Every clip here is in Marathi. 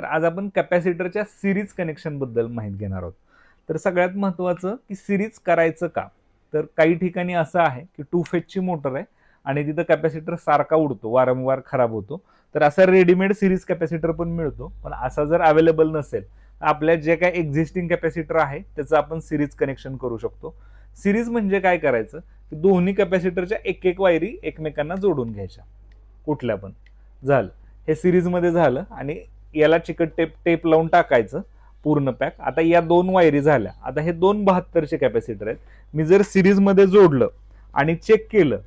तर आज आपण कॅपॅसिटरच्या सिरीज कनेक्शनबद्दल माहिती घेणार आहोत. तर सगळ्यात महत्त्वाचं की सिरीज करायचं का? तर काही ठिकाणी असं आहे की टू फेजची मोटर आहे आणि तिथं कॅपॅसिटर सारखा उडतो वारंवार खराब होतो. तर असा रेडीमेड सिरीज कॅपॅसिटर पण मिळतो पण असा जर अवेलेबल नसेल तर आपल्या जे काय एक्झिस्टिंग कॅपॅसिटर आहे त्याचं आपण सिरीज कनेक्शन करू शकतो. सिरीज म्हणजे काय करायचं? की दोन्ही कॅपॅसिटरच्या एक एक वायरी एकमेकांना जोडून घ्यायच्या. कुठल्या पण. झालं. हे सिरीजमध्ये झालं आणि याला चिकट टेप टेप लावून टाकायचं पूर्ण पॅक. आता या दोन वायरी झाल्या. आता हे दोन बहात्तरचे कॅपॅसिटर आहेत. मी जर सिरीजमध्ये जोडलं आणि चेक केलं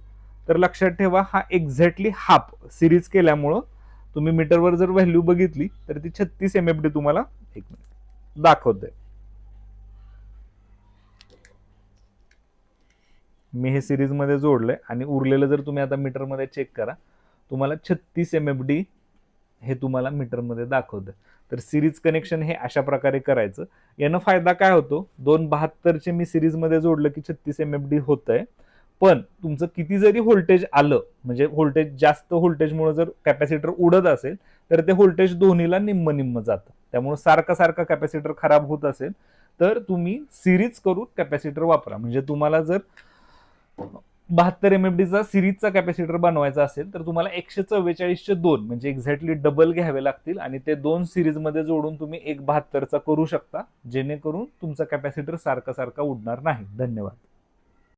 तर लक्षात ठेवा हा एक्झॅक्टली हाफ सिरीज केल्यामुळं तुम्ही मीटरवर जर व्हॅल्यू बघितली तर ती छत्तीस एम एफ डी तुम्हाला एक मिनिट दाखवते. मी हे सिरीजमध्ये जोडलंय आणि उरलेलं जर तुम्ही आता मीटरमध्ये चेक करा तुम्हाला छत्तीस एम एफ डी हे तुम्हाला मीटरमध्ये दाखवतं. तर सिरीज कनेक्शन हे अशा प्रकारे करायचं. यानं फायदा काय होतो? दोन बहात्तरचे मी सिरीजमध्ये जोडलं की छत्तीस एम एफ डी होत आहे पण तुमचं किती जरी व्होल्टेज आलं म्हणजे व्होल्टेज जास्त व्होल्टेजमुळे जर कॅपॅसिटर उडत असेल तर ते व्होल्टेज दोन्हीला निम्म निम्म जातं. त्यामुळे सारखं सारखं कॅपॅसिटर खराब होत असेल तर तुम्ही सिरीज करून कॅपॅसिटर वापरा. म्हणजे तुम्हाला जर बहात्तर एम एफ डीचा सिरीजचा कॅपॅसिटर बनवायचा असेल तर तुम्हाला एकशे चव्वेचाळीसचे दोन म्हणजे एक्झॅक्टली डबल घ्यावे लागतील आणि ते दोन सिरीजमध्ये जोडून तुम्ही एक बहात्तरचा करू शकता जेणेकरून तुमचा कॅपॅसिटर सारखा सारखा उडणार नाही. धन्यवाद.